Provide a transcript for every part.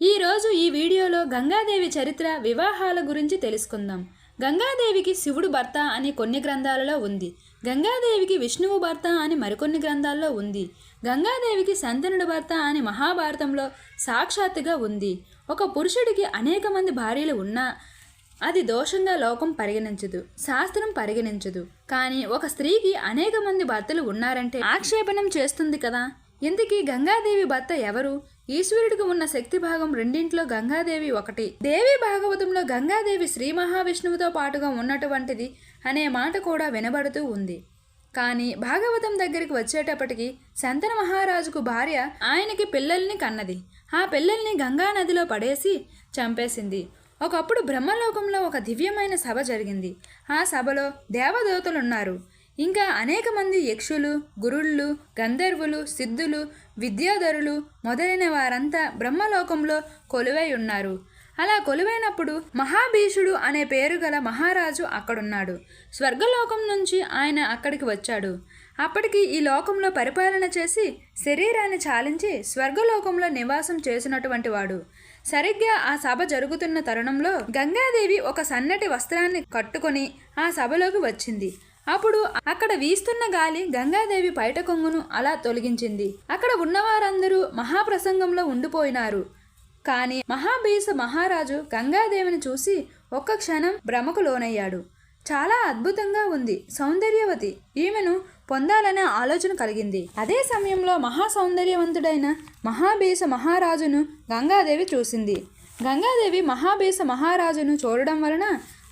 ఈరోజు ఈ వీడియోలో గంగాదేవి చరిత్ర వివాహాల గురించి తెలుసుకుందాం. గంగాదేవికి శివుడు భర్త అని కొన్ని గ్రంథాలలో ఉంది. గంగాదేవికి విష్ణువు భర్త అని మరికొన్ని గ్రంథాల్లో ఉంది. గంగాదేవికి శంతనుడు భర్త అని మహాభారతంలో సాక్షాత్తుగా ఉంది. ఒక పురుషుడికి అనేక మంది భార్యలు ఉన్నా అది దోషంగా లోకం పరిగణించదు శాస్త్రం పరిగణించదు. కానీ ఒక స్త్రీకి అనేక మంది భర్తలు ఉన్నారంటే ఆక్షేపణం చేస్తుంది కదా. ఇందుకీ గంగాదేవి భర్త ఎవరు? ఈశ్వరుడికి ఉన్న శక్తి భాగం రెండింట్లో గంగాదేవి ఒకటి. దేవి భాగవతంలో గంగాదేవి శ్రీ మహావిష్ణువుతో పాటుగా ఉన్నటువంటిది అనే మాట కూడా వినబడుతూ ఉంది. కానీ భాగవతం దగ్గరికి వచ్చేటప్పటికి శంతన మహారాజుకు భార్య ఆయనకి పిల్లల్ని కన్నది. ఆ పిల్లల్ని గంగా నదిలో పడేసి చంపేసింది. ఒకప్పుడు బ్రహ్మలోకంలో ఒక దివ్యమైన సభ జరిగింది. ఆ సభలో దేవదేవతలున్నారు ఇంకా అనేక మంది యక్షులు గురుళ్ళు గంధర్వులు సిద్ధులు విద్యాధరులు మొదలైన వారంతా బ్రహ్మలోకంలో కొలువై ఉన్నారు. అలా కొలువైనప్పుడు మహాభీషుడు అనే పేరు గల మహారాజు అక్కడున్నాడు. స్వర్గలోకం నుంచి ఆయన అక్కడికి వచ్చాడు. అప్పటికి ఈ లోకంలో పరిపాలన చేసి శరీరాన్ని చాలించి స్వర్గలోకంలో నివాసం చేసినటువంటి వాడు. సరిగ్గా ఆ సభ జరుగుతున్న తరుణంలో గంగాదేవి ఒక సన్నటి వస్త్రాన్ని కట్టుకొని ఆ సభలోకి వచ్చింది. అప్పుడు అక్కడ వీస్తున్న గాలి గంగాదేవి పైట కొంగును అలా తొలగించింది. అక్కడ ఉన్నవారందరూ మహాప్రసంగంలో ఉండిపోయినారు. కానీ మహాబీస మహారాజు గంగాదేవిని చూసి ఒక్క క్షణం భ్రమకు లోనయ్యాడు. చాలా అద్భుతంగా ఉంది సౌందర్యవతి. ఈమెను పొందాలనే ఆలోచన కలిగింది. అదే సమయంలో మహా సౌందర్యవంతుడైన మహాబీస మహారాజును గంగాదేవి చూసింది. గంగాదేవి మహాబీస మహారాజును చూడడం వలన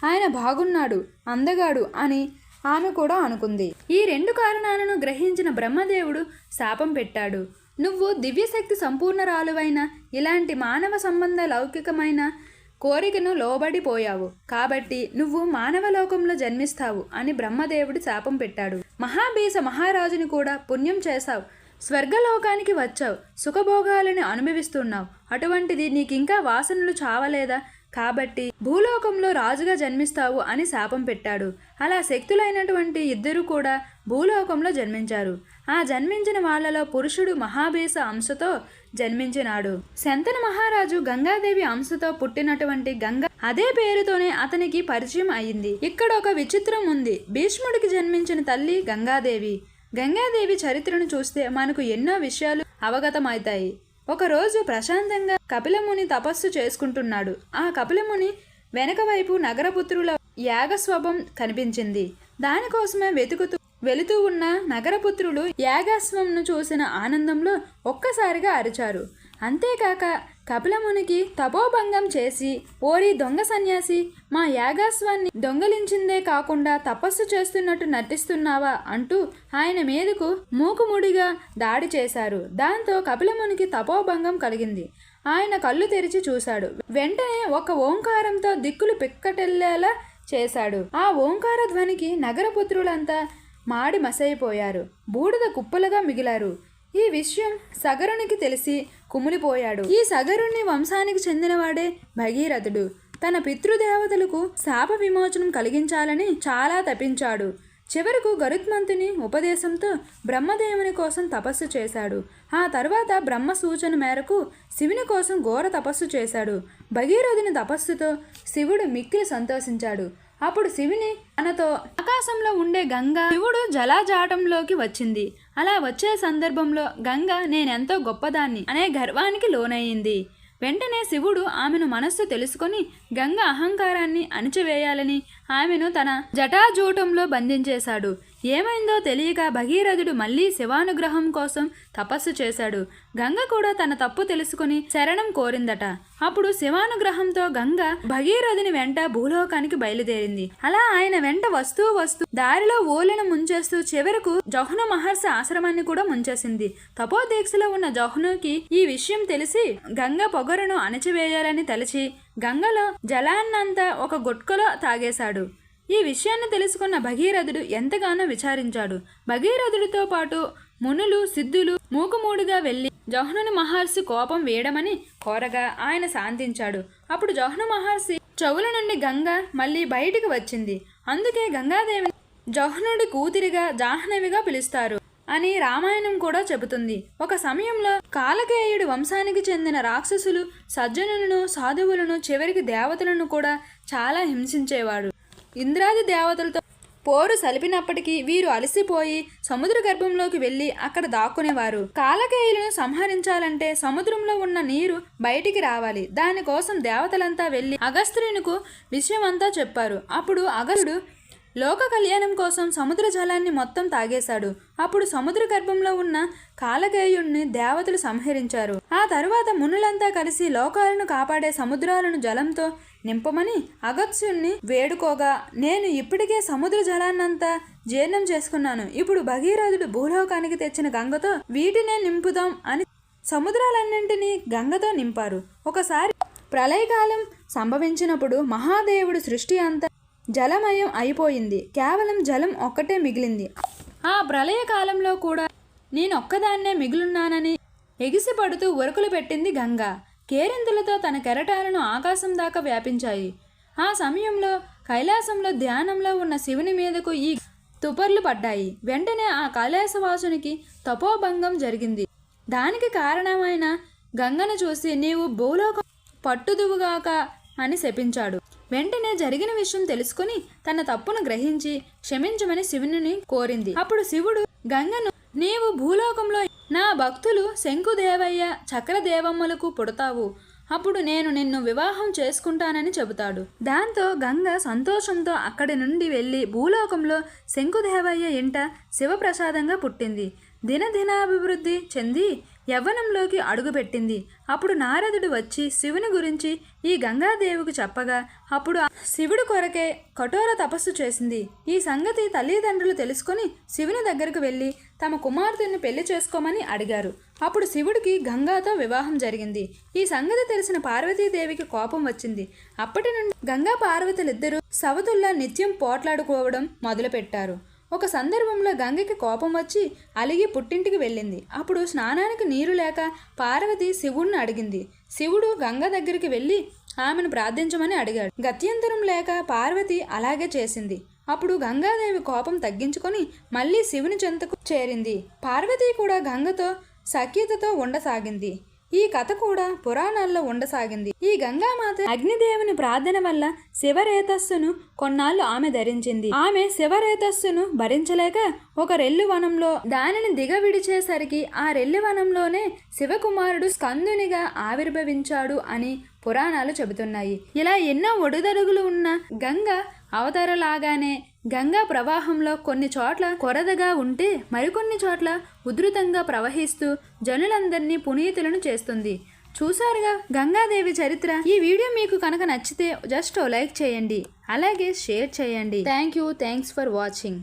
ఆయన బాగున్నాడు అందగాడు అని ఆమె కూడా అనుకుంది. ఈ రెండు కారణాలను గ్రహించిన బ్రహ్మదేవుడు శాపం పెట్టాడు. నువ్వు దివ్యశక్తి సంపూర్ణరాలువైన ఇలాంటి మానవ సంబంధ లౌకికమైన కోరికను లోబడిపోయావు. కాబట్టి నువ్వు మానవ లోకంలో జన్మిస్తావు అని బ్రహ్మదేవుడు శాపం పెట్టాడు. మహాబీస మహారాజుని కూడా పుణ్యం చేశావు. స్వర్గలోకానికి వచ్చావు. సుఖభోగాలను అనుభవిస్తున్నావు. అటువంటిది నీకింకా వాసనలు చావలేదా? కాబట్టి భూలోకంలో రాజుగా జన్మిస్తావు అని శాపం పెట్టాడు. అలా శక్తులైనటువంటి ఇద్దరు కూడా భూలోకంలో జన్మించారు. ఆ జన్మించిన వాళ్ళలో పురుషుడు మహాబేస అంశతో జన్మించినాడు. శంతన మహారాజు గంగాదేవి అంశతో పుట్టినటువంటి గంగ అదే పేరుతోనే అతనికి పరిచయం అయింది. ఇక్కడ ఒక విచిత్రం ఉంది. భీష్ముడికి జన్మించిన తల్లి గంగాదేవి. గంగాదేవి చరిత్రను చూస్తే మనకు ఎన్నో విషయాలు అవగతమవుతాయి. ఒకరోజు ప్రశాంతంగా కపిలముని తపస్సు చేసుకుంటున్నాడు. ఆ కపిలముని వెనక వైపు నగరపుత్రుల యాగస్వభం కనిపించింది. దానికోసమే వెతుకుతూ వెళుతూ ఉన్న నగరపుత్రులు యాగస్వంను చూసిన ఆనందంలో ఒక్కసారిగా అరిచారు. అంతేకాక కపిలమునికి తపోభంగం చేసి ఓరి దొంగ సన్యాసి మా యాగాస్వాన్ని దొంగలించిందే కాకుండా తపస్సు చేస్తున్నట్టు నటిస్తున్నావా అంటూ ఆయన మీదకు మూకుముడిగా దాడి చేశారు. దాంతో కపిలమునికి తపోభంగం కలిగింది. ఆయన కళ్ళు తెరిచి చూశాడు. వెంటనే ఒక ఓంకారంతో దిక్కులు పిక్కటెల్లేలా చేశాడు. ఆ ఓంకార ధ్వనికి నగరపుత్రులంతా మాడి మసైపోయారు. బూడిద కుప్పలుగా మిగిలారు. ఈ విషయం సగరునికి తెలిసి కుమిలిపోయాడు. ఈ సగరుని వంశానికి చెందినవాడే భగీరథుడు. తన పితృదేవతలకు శాప విమోచనం కలిగించాలని చాలా తపించాడు. చివరకు గరుత్మంతుని ఉపదేశంతో బ్రహ్మదేవుని కోసం తపస్సు చేశాడు. ఆ తర్వాత బ్రహ్మ సూచన మేరకు శివుని కోసం ఘోర తపస్సు చేశాడు. భగీరథుని తపస్సుతో శివుడు మిక్కిలి సంతోషించాడు. అప్పుడు శివుని తనతో ఆకాశంలో ఉండే గంగ శివుడు జలాజాటంలోకి వచ్చింది. అలా వచ్చే సందర్భంలో గంగ నేనెంతో గొప్పదాన్ని అనే గర్వానికి లోనయ్యింది వెంటనే శివుడు ఆమెను మనస్సు తెలుసుకొని గంగ అహంకారాన్ని అణిచివేయాలని ఆమెను తన జటాజూటంలో బంధించేశాడు. ఏమైందో తెలియక భగీరథుడు మళ్ళీ శివానుగ్రహం కోసం తపస్సు చేశాడు. గంగ కూడా తన తప్పు తెలుసుకుని శరణం కోరిందట. అప్పుడు శివానుగ్రహంతో గంగ భగీరథుని వెంట భూలోకానికి బయలుదేరింది. అలా ఆయన వెంట వస్తూ వస్తూ దారిలో ఓలను ముంచేస్తూ చివరకు జహ్ను మహర్షి ఆశ్రమాన్ని కూడా ముంచేసింది. తపోదీక్షలో ఉన్న జహ్నుకి ఈ విషయం తెలిసి గంగ పొగరును అణచివేయాలని తలచి గంగలో జలాన్నంతా ఒక గుట్కలో తాగేశాడు. ఈ విషయాన్ని తెలుసుకున్న భగీరథుడు ఎంతగానో విచారించాడు. భగీరథుడితో పాటు మునులు సిద్ధులు మూకుమూడుగా వెళ్ళి జహ్నుని మహర్షి కోపం వేయడమని కోరగా ఆయన శాంతించాడు. అప్పుడు జహ్ను మహర్షి చెవుల నుండి గంగ మళ్ళీ బయటికి వచ్చింది. అందుకే గంగాదేవిని జహ్నుడి కూతురిగా జాహ్నవిగా పిలుస్తారు అని రామాయణం కూడా చెబుతుంది. ఒక సమయంలో కాలకేయుడి వంశానికి చెందిన రాక్షసులు సజ్జనులను సాధువులను చివరికి దేవతలను కూడా చాలా హింసించేవాడు. ఇంద్రాది దేవతలతో పోరు సలిపినప్పటికీ వీరు అలసిపోయి సముద్ర గర్భంలోకి వెళ్ళి అక్కడ దాక్కునేవారు. కాలకేయులను సంహరించాలంటే సముద్రంలో ఉన్న నీరు బయటికి రావాలి. దానికోసం దేవతలంతా వెళ్ళి అగస్త్యునికు విషయమంతా చెప్పారు. అప్పుడు అగస్త్యుడు లోక కళ్యాణం కోసం సముద్ర జలాన్ని మొత్తం తాగేశాడు. అప్పుడు సముద్ర గర్భంలో ఉన్న కాలకేయుణ్ణి దేవతలు సంహరించారు. ఆ తరువాత మునులంతా కలిసి లోకాలను కాపాడే సముద్రాలను జలంతో నింపమని అగత్స్యుణ్ణి వేడుకోగా నేను ఇప్పటికే సముద్ర జలాన్నంతా జీర్ణం చేసుకున్నాను. ఇప్పుడు భగీరథుడు భూలోకానికి తెచ్చిన గంగతో వీటినే నింపుదాం అని సముద్రాలన్నింటినీ గంగతో నింపారు. ఒకసారి ప్రళయకాలం సంభవించినప్పుడు మహాదేవుడు సృష్టి అంతా జలమయం అయిపోయింది. కేవలం జలం ఒక్కటే మిగిలింది. ఆ ప్రళయ కాలంలో కూడా నేనొక్కదాన్నే మిగులున్నానని ఎగిసిపడుతూ ఉరకులు పెట్టింది గంగ. కేరింతలతో తన కెరటాలను ఆకాశం దాకా వ్యాపించాయి. ఆ సమయంలో కైలాసంలో ధ్యానంలో ఉన్న శివుని మీదకు ఈ తుపర్లు పడ్డాయి. వెంటనే ఆ కైలాసవాసునికి తపోభంగం జరిగింది. దానికి కారణమైన గంగను చూసి నీవు భూలోకం పట్టుదువుగాక అని శపించాడు. వెంటనే జరిగిన విషయం తెలుసుకుని తన తప్పును గ్రహించి క్షమించమని శివుని కోరింది. అప్పుడు శివుడు గంగను నీవు భూలోకంలో నా భక్తులు శంకుదేవయ్య చక్రదేవమ్మలకు పుడతావు. అప్పుడు నేను నిన్ను వివాహం చేసుకుంటానని చెబుతాడు. దాంతో గంగ సంతోషంతో అక్కడి నుండి వెళ్ళి భూలోకంలో శంకుదేవయ్య ఇంట శివప్రసాదంగా పుట్టింది. దినదినాభివృద్ధి చెంది యవ్వనంలోకి అడుగుపెట్టింది. అప్పుడు నారదుడు వచ్చి శివుని గురించి ఈ గంగాదేవికి చెప్పగా అప్పుడు శివుడు కొరకే కఠోర తపస్సు చేసింది. ఈ సంగతి తల్లిదండ్రులు తెలుసుకొని శివుని దగ్గరకు వెళ్ళి తమ కుమార్తెను పెళ్ళి చేసుకోమని అడిగారు. అప్పుడు శివుడికి గంగాతో వివాహం జరిగింది. ఈ సంగతి తెలిసిన పార్వతీదేవికి కోపం వచ్చింది. అప్పటి నుండి గంగా పార్వతులిద్దరూ సవతుల్లా నిత్యం పోట్లాడుకోవడం మొదలుపెట్టారు. ఒక సందర్భంలో గంగకి కోపం వచ్చి అలిగి పుట్టింటికి వెళ్ళింది. అప్పుడు స్నానానికి నీరు లేక పార్వతి శివుణ్ణి అడిగింది. శివుడు గంగ దగ్గరికి వెళ్ళి ఆమెను ప్రార్థించమని అడిగాడు. గత్యంతరం లేక పార్వతి అలాగే చేసింది. అప్పుడు గంగాదేవి కోపం తగ్గించుకొని మళ్ళీ శివుని చెంతకు చేరింది. పార్వతి కూడా గంగతో సఖ్యతతో ఉండసాగింది. ఈ కథ కూడా పురాణాల్లో ఉండసాగింది. ఈ గంగామాత అగ్నిదేవుని ప్రార్థన వల్ల శివరేతస్సును కొన్నాళ్ళు ఆమె ధరించింది. ఆమె శివరేతస్సును భరించలేక ఒక రెల్లు వనంలో దానిని దిగవిడిచేసరికి ఆ రెల్లి వనంలోనే శివకుమారుడు స్కందునిగా ఆవిర్భవించాడు అని పురాణాలు చెబుతున్నాయి. ఇలా ఎన్నో ఒడుదడుగులు ఉన్న గంగ అవతారలాగానే గంగా ప్రవాహంలో కొన్ని చోట్ల కొరదగా ఉంటే మరికొన్ని చోట్ల ఉధృతంగా ప్రవహిస్తూ జనులందరినీ పునీతులను చేస్తుంది. చూసారుగా గంగాదేవి చరిత్ర? ఈ వీడియో మీకు కనుక నచ్చితే జస్ట్ ఓ లైక్ చేయండి. అలాగే షేర్ చేయండి. Thank you. Thanks for watching.